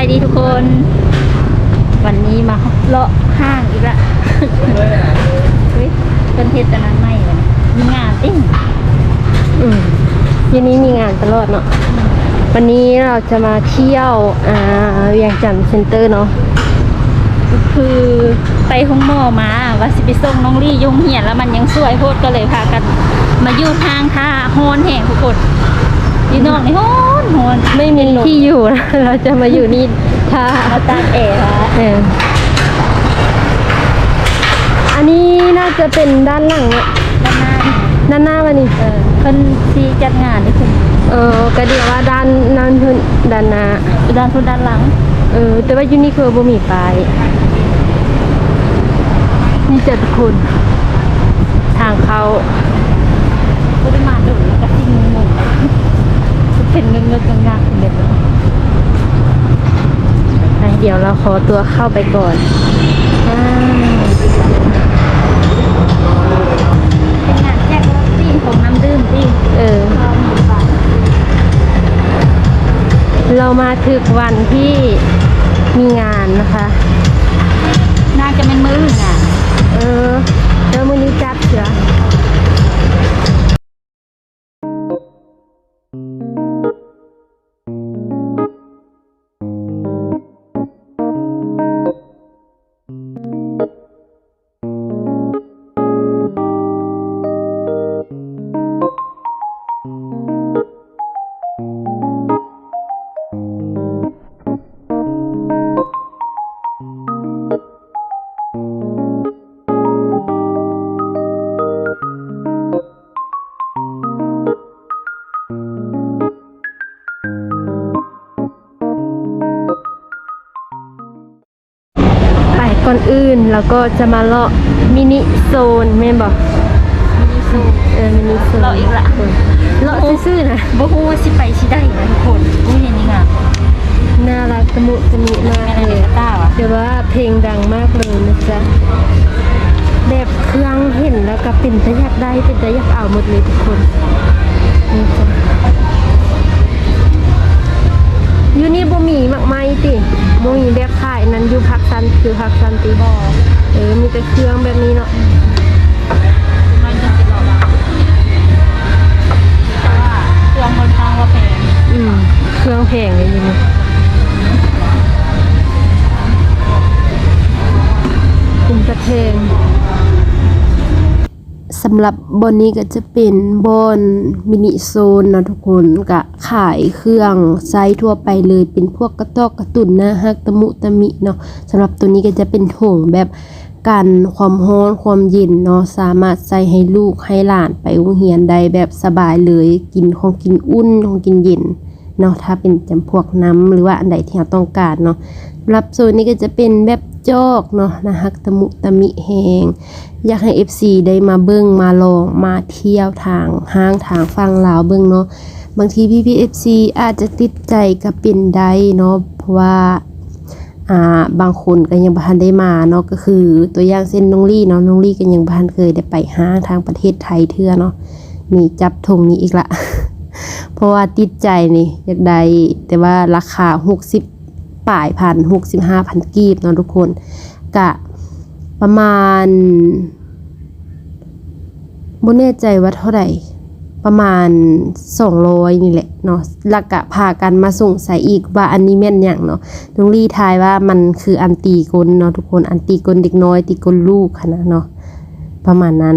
ายดีทุกคน วันนี้มาเลาะห้างอีกละเฮ้ยเป็นเฮ็ดอันนั้นไม่เลยมีงานติ้งอืมเย็นนี้มีงานตลอดเนาะ วันนี้เราจะมาเที่ยวอ่าเวียงจันทร์เซ็นเตอร์เนาะคือไปห้องหมอมาว่าสิไปส่งน้องลี่ยุ่งเหียนแล้วมันยังสวยโพดก็เลยพากัน มาอยู่ทางท่าโฮนแห่งทุกคนอยู่นอกนี่โฮน โฮนไม่มีที่อยู่นะเราจะมาอยู่นี่ถ้ามาตากแอร์ละเอออันนี้น่าจะเป็นด้านหลังอะด้านหน้านี่ด้านหน้าวันนี้เออเพิ่นที่จัดงานนี่คือเออกระเดียวว่าด้านนั่นเพิ่นด้านหน้าด้านทุนด้านหลังเออแต่ว่ายูนิคือบ่มีป้ายนี่จะทุกคนทางเข้าก็ได้มาดูแล้วก็สิ่งงงๆเป็ นเงือกๆงักๆเป็นแบบนี้ไปเดี๋ยวเราขอตัวเข้าไปก่อนอ่าเป็นงานแจกรถตีนของน้ำดื่มตีนเออเรามีบาทเรามาถึกวันที่มีงานนะคะ น่าจะเป็นมืออื่นอะ เออแล้วมื้อนี้จัดเสือ แล้วก็จะมาเลาะมินิโซนแม่นบอกมีสูเออมินิโซนเลาะอีกละ เลาะซื่อๆนะบ่ฮู้ว่าสิไปสิได้นะทุกคนอุ้ยเห็นนี่ค่ะน่ารักตะมุตะมิมากแม่นาเลฬิยกาต้าวะแต่ว่าเพลงดังมากเลยนะจ๊ะแบบเครื่องเห็นแล้วก็เป็นตะอยากได้เป็นตะอยากเอาหมดเลยทุกคนนี่จ้ะ อยู่นี่บ่มีมากไม้ติบ่มีแบบขายนั้นอยู่พักซันคือพักซันติบ่เออมีแต่เครื่องแบบนี้เนาะมันจะสิรอแต่ว่าเครื่องค่อนข้างว่าแพงอืมเครื่องแพงเลยอยู่นี่เป็นกระเทง สำหรับบอนนี้ก็จะเป็นบอนมินิโซนเนาะทุกคนก็ขายเครื่องไซส์ทั่วไปเลยเป็นพวกกระตอกกระตุนนะฮักตะมุตะมิเนาะสำหรับตัวนี้ก็จะเป็นถุงแบบกันความร้อนความเย็นเนาะสามารถใส่ให้ลูกให้หลานไปโรงเรียนได้แบบสบายเลยกินของกินอุ่นของกินเย็นเนาะถ้าเป็นจำพวกน้ำหรือว่าอันใดที่เราต้องการเนาะ รับโซนนี้ก็จะเป็นแบบจอกเนาะนะฮักตะมุตะมิแหงอยากให้ FC ได้มาเบิ่งมาลองมาเที่ยวทางห้างทางฟังลาวเบิ่งเนาะบางทีพี่พี่ FC อาจจะติดใจกับเป็นได้เนาะเพราะว่าอ่าบางคนก็ยังบ่ทันได้มาเนาะก็คือตัวอย่างเส้นน้องลี่เนาะน้องลี่ก็ยังบ่ทันเคยได้ไปห้างทางประเทศไทยเทื่อเนาะนี่จับธงนี้อีกละ เพราะว่าติดใจนี่อยากได้แต่ว่าราคา60 ป่ายพัน65พันกีบเนาะทุกคนกะประมาณบ่แน่ใจว่าเท่าไหร่ประมาณ 200 นี่แหละเนาะแล้วก็พากันมาส่งใส่อีกว่าอันนี้แม่นอย่างเนาะน้องลี่ทายว่ามันคืออันตีกลเนาะทุกคน อันตีกลเด็กน้อยตีกลลูกค่ะนะเนาะประมาณนั้น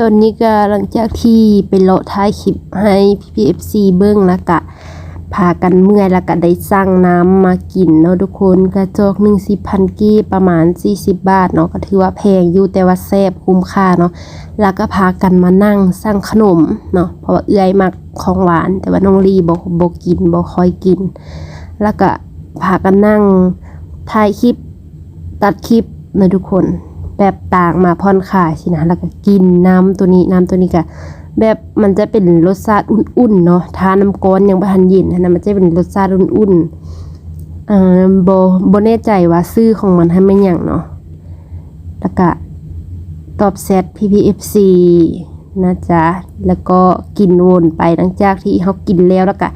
ตอนนี้ก็หลังจากที่ไปเลาะท้ายคลิปให้พี่พีเอฟซีเบิ้งแล้วกะพากันเมื่อยแล้วก็ได้สั่งน้ำมากินเนาะทุกคนกระจอกหนึ่งสิบพันกีบประมาณ 40 บาทเนาะก็ถือว่าแพงอยู่แต่ว่าแซ่บคุ้มค่าเนาะแล้วก็พากันมานั่งสั่งขนมเนาะเพราะว่าเอื้อยมักของหวาน แต่ว่าน้องลีบ่บ่กินบ่ค่อยกิน แล้วก็พากันนั่งถ่ายคลิปตัดคลิปเนาะทุกคน แบบต่างมาผ่อนคลายสินะแล้วก็กินน้ำตัวนี้น้ำตัวนี้ก็แบบมันจะเป็นรสชาติอุ่นๆเนาะทาน้ำก้อนยังบ่ทันเย็นนะมันจะเป็นรสชาติอุ่นๆอ่าบ่บ่แน่ใจว่าซื้อของมันให้ไม่หยังเนาะแล้วก็ตอบแซด PPFC นะจ๊ะ แล้วก็กินวนไปหลังจากที่เขากินแล้วแล้วก็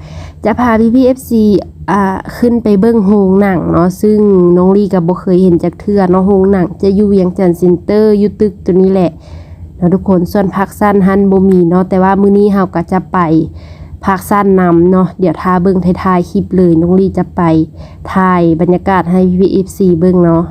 จะพา PPFC อ่าขึ้นไปเบิ้งโรงหนังเนาะซึ่งน้องลีกับโบเคยเห็นจากเทือเนาะโรงหนัง จะอยู่เวียงจันทน์เซ็นเตอร์อยู่ตึกตัวนี้แหละเนาะทุกคนส่วนพักสั้นหันโบมีเนาะแต่ว่ามื้อนี้เฮาก็จะไปพักสั้นนำเนาะเดี๋ยวทาเบิ่งท้ายๆคลิปเลยน้องลีจะไปถ่ายบรรยากาศให้ PPFC เอฟซีเบิ่งเนาะ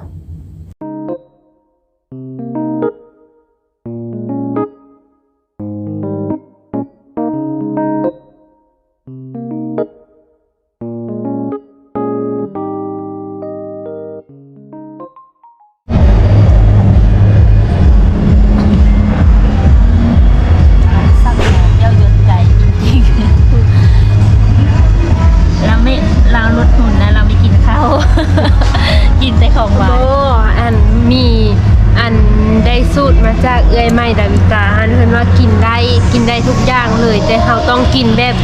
นเพิ่นว่ากินได้กินได้ทุกอย่างเลย แต่เราต้องกินแบบ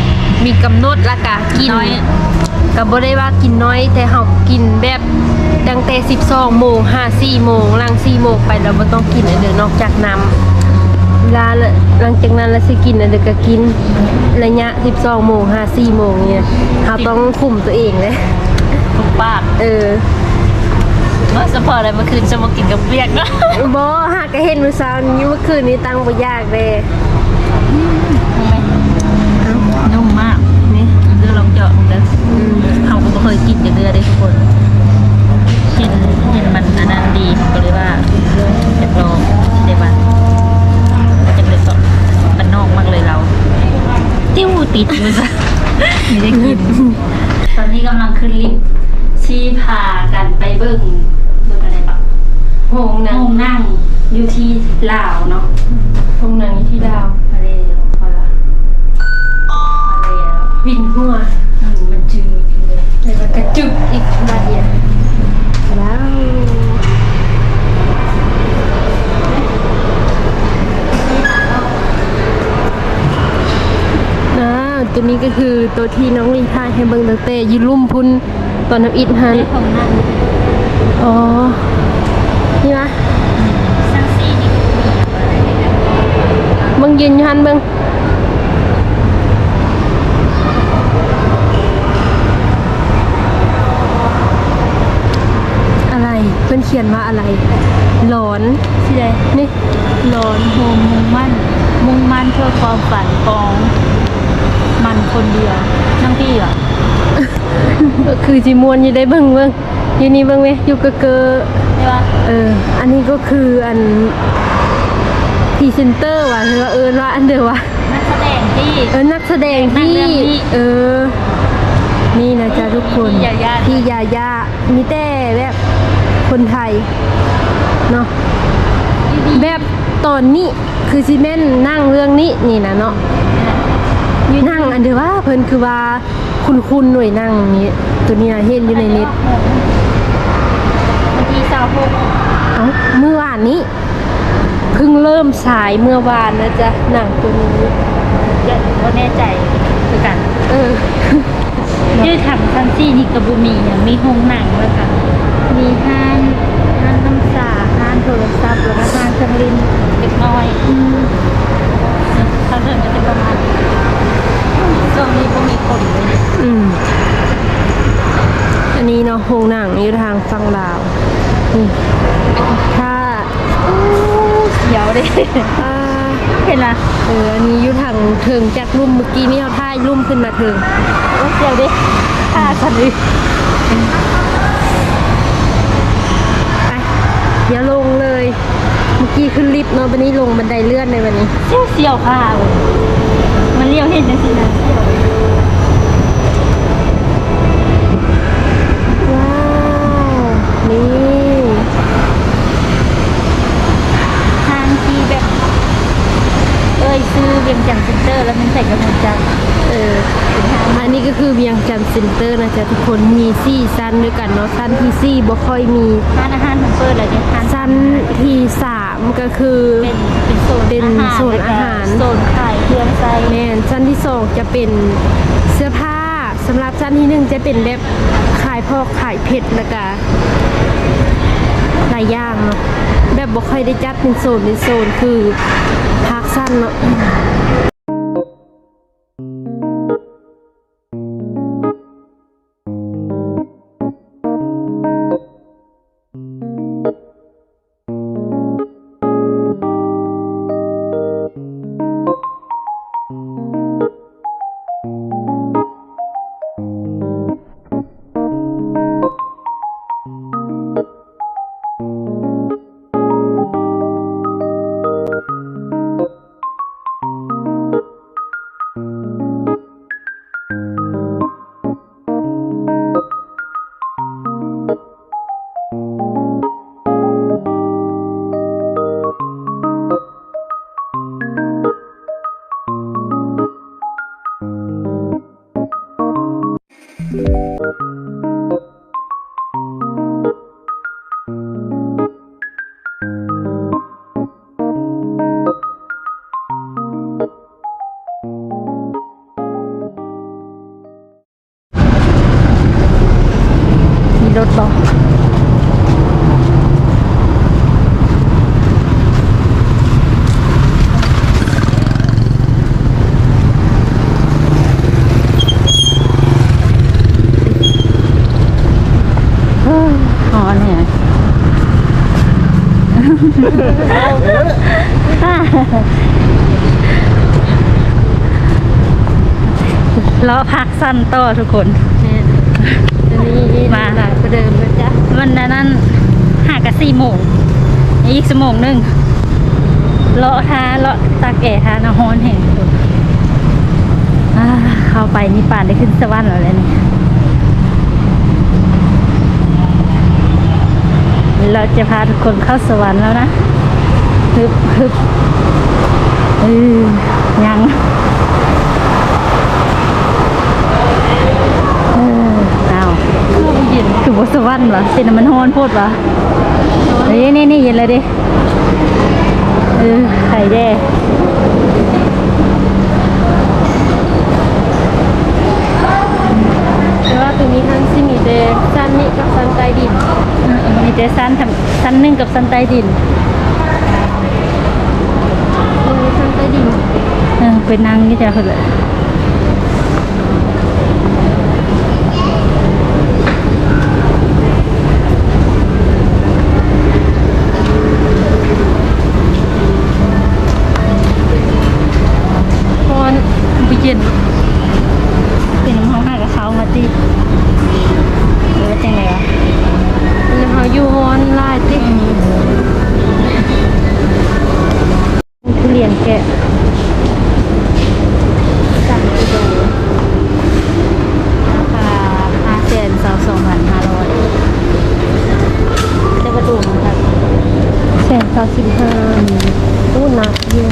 มีกำหนดละกะกินน้อย ก็บ่ได้ว่ากินน้อย แต่เรากินแบบตั้งแต่12โมง5 4โมงหลัง4โมงไปแล้วบ่ต้องกินอันเดียวนอกจากน้ำเวลาละหลังจากนั้นเราสิกินอันเดียวก็กินระยะ12โมง5 4โมงเนี่ยเราต้องคุมตัวเองเลยถูกปาก เออเมื่อสปอร์ตอะไรเมื่อคืนจะมากินกับเบียกเนาะบอหากก็เห็นมื้อเช้านี้เมื่อคืนนี้ตังบ่ยากเลยนุ่มมากนี่เรือลองเจาะเด้อเขาก็บ่เคยกินจากเรือได้ทุกคนเห็นเห็นมันอันนั้นดีก็เลยว่าจะลองได้บ้างจะเลยสอนบ้านนอกมากเลยเรา ติ้วติดเลยจ้ะไม่ได้กินตอนนี้กำลังขึ้นลิฟต์ชี้พากันไปเบิ่งเบิ่งอะไรปะ โหงหนังห้องนั่งอยู่ที่ลาวเนาะโหงหนังอยู่ที่ดาวอะไรเดี๋ยวพอละอะไรอะวินหัวอืมมันจืดเลยแล้วก็กระจุกอีกบาดเดียวว้าวนะตัวนี้ก็คือตัวที่น้องลีทายให้เบิ่งตั้งแต่อยืนลุ่มพุ่นตอนน้ำอิดหันได้ห้องนั่ง อ๋อ นี่นะซังซี่นี่มีอะไรเนี่ยเบิ่งยืนอยู่หันเบิ่งอะไรเพื่อนเขียนว่าอะไร หลอนที่ใดนี่หลอนโฮมมุ่งมั่น มุ่งมั่นเพื่อความฝันของมันคนเดียวนั่งพี่เหรอคือจิมวนอยู่ได้เบิ่งเบิ่งอยู่นี่เบิ่งไหมอยู่กะเกอ ใช่ปะเออ อันนี้ก็คืออันพรีเซนเตอร์ว่ะหรือว่าเอินว่าอันเดียววะนักแสดงที่ เออนักแสดงนักที่เรื่องนี้ เออ นี่นะจ๊ะทุกคนพี่ยาย่า พี่ยาย่ามีแต่แบบคนไทยเนาะ แบบตอนนี้คือซีเมนนั่งเรื่องนี้นี่นะเนาะนั่งอันเดียวว่าเพิ่นคือว่าคุณคุณหน่วยนั่งนี้ตัวนี้นะเห็นอยู่ในเน็ตวันที่สาวหก เอ้าเมื่อวานนี้เพิ่งเริ่มฉายเมื่อวานนะจ๊ะหนังตัวนี้เดี๋ยวก็แน่ใจคือกัน เออชื่อถังซันซี่นี่กระบุมีอย่างมีโรงหนังแล้วกันมีห้างห้างน้ำสาห้างโทรศัพท์แล้วก็ห้างเครื่องเล่นเล็กน้อยถ้าเกิดจะเป็นประมาณช่วงนี้ก็มีคนเลยอืมอันนี้เนาะโรงหนังอยู่ทางฝั่งลาวนี่ถ้า เดี๋ยวดิอ่าเห็นละเอออันนี้อยู่ทางเทิงจากลุ่มเมื่อกี้นี่เอาท่ายลุ่มขึ้นมาเทิงว่าเดี๋ยวดิฆ่าฉันดิไปเดี๋ยวลงเลย เมื่อกี้ขึ้นลิฟต์เนาะวันนี้ลงบันไดเลื่อนในวันนี้เสี่ยวเสี่ยวค่ะ มันเลี้ยวเห็นจังสินะเสี่ยว ยงจันทร์เซ็นเตอร์ แล้วมันใส่กระมวลจันทร์เอออันนี้ก็คือเวียงจันทร์เซ็นเตอร์นะจ๊ะทุกคนมีสี่สั้นด้วยกันเนาะสั้นที่สี่บ่ค่อยมีร้านอาหารมันเปิดแล้วเนี่ยทานสั้นที่สามก็คือ เป็นเป็นโซนเป็นอาหารโซนอาหาร แล้วก็โซนขายเครื่องใส่แม่นชั้นที่สองจะเป็นเสื้อผ้าสำหรับชั้นที่หนึ่งจะเป็นแบบขายพอกขายเผ็ดแล้วก็หลายอย่างเนาะแบบบ่ค่อยได้จัดเป็นโซนเป็นโซนคือภา คสั้ อ๋อเนี่ยล้อพักสั้นต่อทุกคนแม่นอันนี้มาหลายประเดิมนะจ๊ะมันนั้นนั้นหากันสี่โมงอีกชั่วโมงหนึ่งเลาะท้าเลาะตาแก่ท้านาฮอนแห่งอ่าเข้าไปนี่ป่านได้ขึ้นสวรรค์แล้วแหละนี่ เราจะพาทุกคนเข้าสวรรค์แล้วนะฮึบฮึบเออยังเออเอาเย็นคือบสวรรค์วะเป็นมันฮอนโพดวะเฮ้ยนี่นี่เย็นเลยดิเออไข่แด้แต่ว่าตัวนี้ทั้งซิมีแต่สั้นนี่กับสั้นใต้ดิน มีแต่สั้นทำสั้นหนึ่งกับสั้นใต้ดินตรงนี้สั้นใต้ดินเออไปนั่งนี่จะคือเลยพ สิบห้าตู้หนักอยู่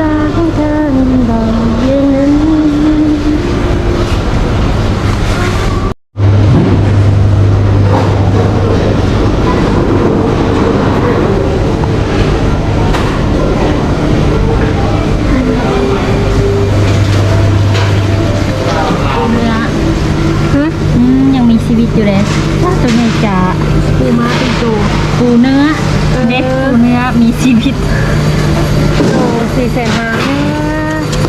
ตาของเธอบอกอย่างนั้น ปูเนื้ออืมยังมีชีวิตอยู่เลยตัวนี้จะ ปูม้าเป็นโต ปูเนื้อเออเด็กปูเนื้อมีชีวิตโอ้สี่แสนห้า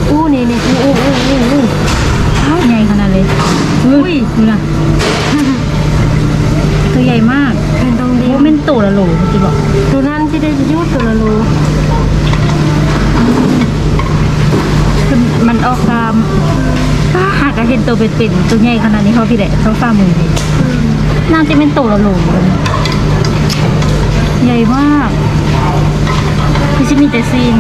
อู้นี่นี่อู้อู้อู้อู้อู้ใหญ่ขนาดเลยอุ้ยดูนะตัวใหญ่มากเป็นตรงดีโอ้เป็นตัวละโหลจริงบอกตัวนั้นที่ได้ยุดตัวละโลคือมันออกตามถ้าหากเห็นตัวเป็นๆตัวใหญ่ขนาดนี้เขาพี่แหละเขาฝ่ามือดีน่าจะเป็นตัวละโหลเลย ใหญ่มากพี่ชิมีแต่ซีน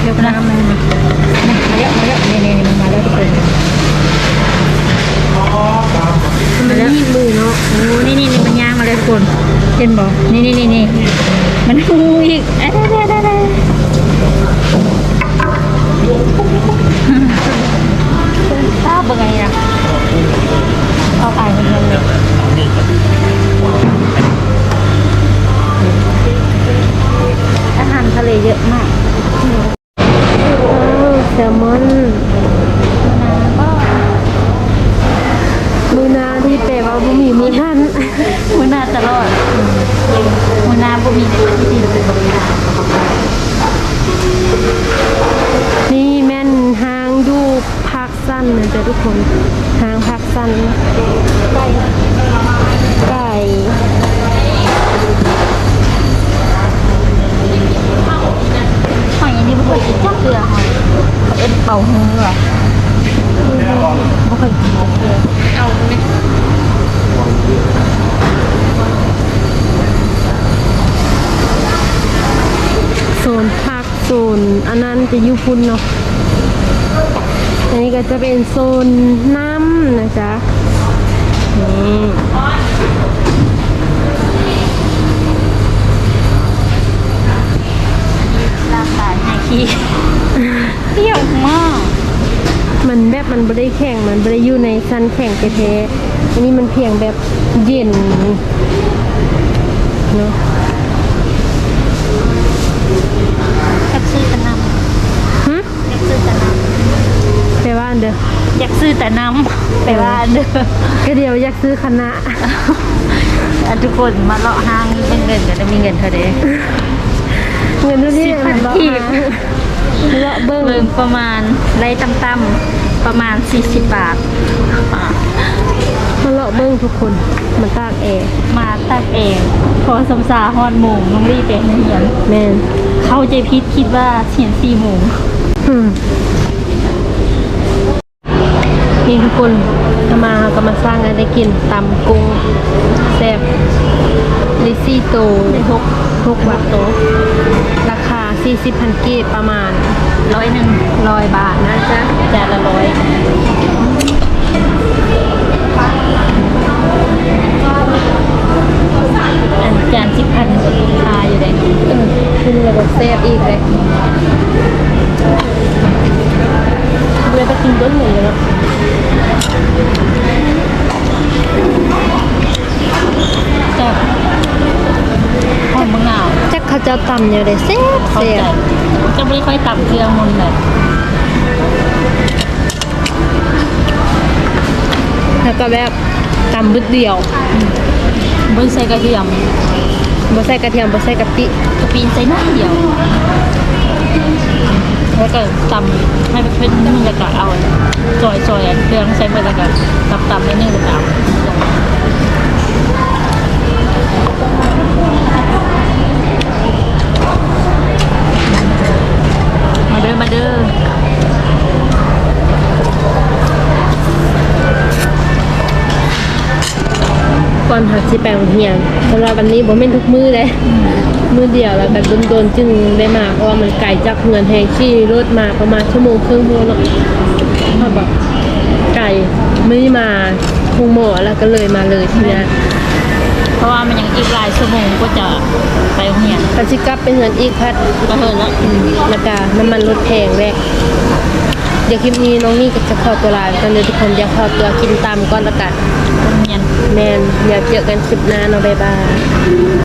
เดี๋ยวนะมันมาแล้วมาแล้วนี่นี่มันมาแล้วทุกคนมันนี่มือเนาะโอ้นี่นี่นี่มันย่างมาเลยทุกคนเห็นบ่นี่นี่นี่นี่มันหูอีกเอ้ยได้ได้ได้ทราบเป็นไงนะเอาไปมันเลยอาหารทะ เลเยอะมากแซลมอนก็มือนาที่แปลว่าบ่มีมือนั่นมือหน้าตลอดมือหน้าบ่มีในที่ดินนี่แม่นหางดูพักสั้นนะจ๊ะทุกคนหางพักสั้นไก่ไก่ หอยอันนี้บ่เคยกินจักเกลือหอยเอ็นเป่าหูเหรอบ่เคยกินเกลือเอาไหมโซนพักโซนอันนั้นจะอยุพุนเนาะอันนี้ก็จะเป็นโซนน้ำนะจ๊ะนี่ ร่างกายให้ขี้เปรี้ยวมาก มันแบบมันไม่ได้แข็งมันไม่ได้อยู่ในชั้นแข็งแท้ๆอันนี้มันเพียงแบบเย็นเนาะอยากซื้อแต่น้ฮะำอยากซื้อแต่น้แปลว่าอันเด้อำอยากซื้อแต่น้ำแต่ว่าเด้อก็เดียวอยากซื้อคณะอะทุกคนมาเลาะห้างเป็นเงินก็จะมีเงินเท่าเด้ เงินเท่านี้สิบพันเลาะกีบหาเลาะเบิ้งเบิ่งประมาณไรต่ำๆประมาณ 40 บาทอะมาเลาะเบิ้งทุกคนมันตากแอร์มาตักเองพอสมสาฮอดโมงน้องรีบไปเฮียนแม่นเข้าใจพิษคิดว่าเฉียนสี่โมงอืมนี่ทุกคนถ้ามาเราก็มาสร้างกันได้กินตำกุ้งแซ่บลิซี่โตได้หกทุกวัตโตะราคา40พันกีบประมาณร้อยหนึ่งร้อยบาทนะจ๊ะจานละร้อยอันจานสิบพันก็คุ้มค่าอยู่เลยเออคุณระบบแซ่บอีกเลยเลยไปกินต้นหนึ่งเลยเนาะแต่ หอมมะนาวจักเขาเจะตำอยู่เลยแซ่บเข้าแซ่ใจบจะไม่ค่อยต่ำเครื่องมันเลยแล้วก็แบบตำบึดเดียวบนใส่กระเทียมบ่ใส่กระเทียมบ่ใส่กะปิกระปีนใส่น้ำเดียวแล้วก็ตำให้เป็นนึ่งแล้วก็เอาซอยซอยๆเครื่องใส่ไปแล้วก็ตำตำๆนิดนึงแล้วก็เอาลงมา เด้อมาเด้อก่อนหักสิไปโรงเรียนสำหรับวันนี้บ่แม่นทุกมือเลยมือเดียวแล้วก็โดนๆจึงได้มาเพราะว่ามันไกลจากเงินแฮงที่รถมาประมาณชั่วโมงครึ่งพวเนาะเพราะแบบไกลไม่มาคงหมอแล้วก็เลยมาเลยทีนี้ ราะว่ามันยังอีกหลายชั่วโมงก็จะไปโรงเรียนก็สิกลับไปเงินอีกพัดก็เฮินแล้วอืมแล้วก็น้ำมันลดแพงแรกเดี๋ยวคลิปนี้น้องนี่ก็จะเข้าตัวลาตอนนี้ทุกคนอยากเข้าตัวกินตามก่อนละกันโรงเรียน แมนเดี๋ยวเจอกันคลิปหน้าเนาะบ๊ายบาย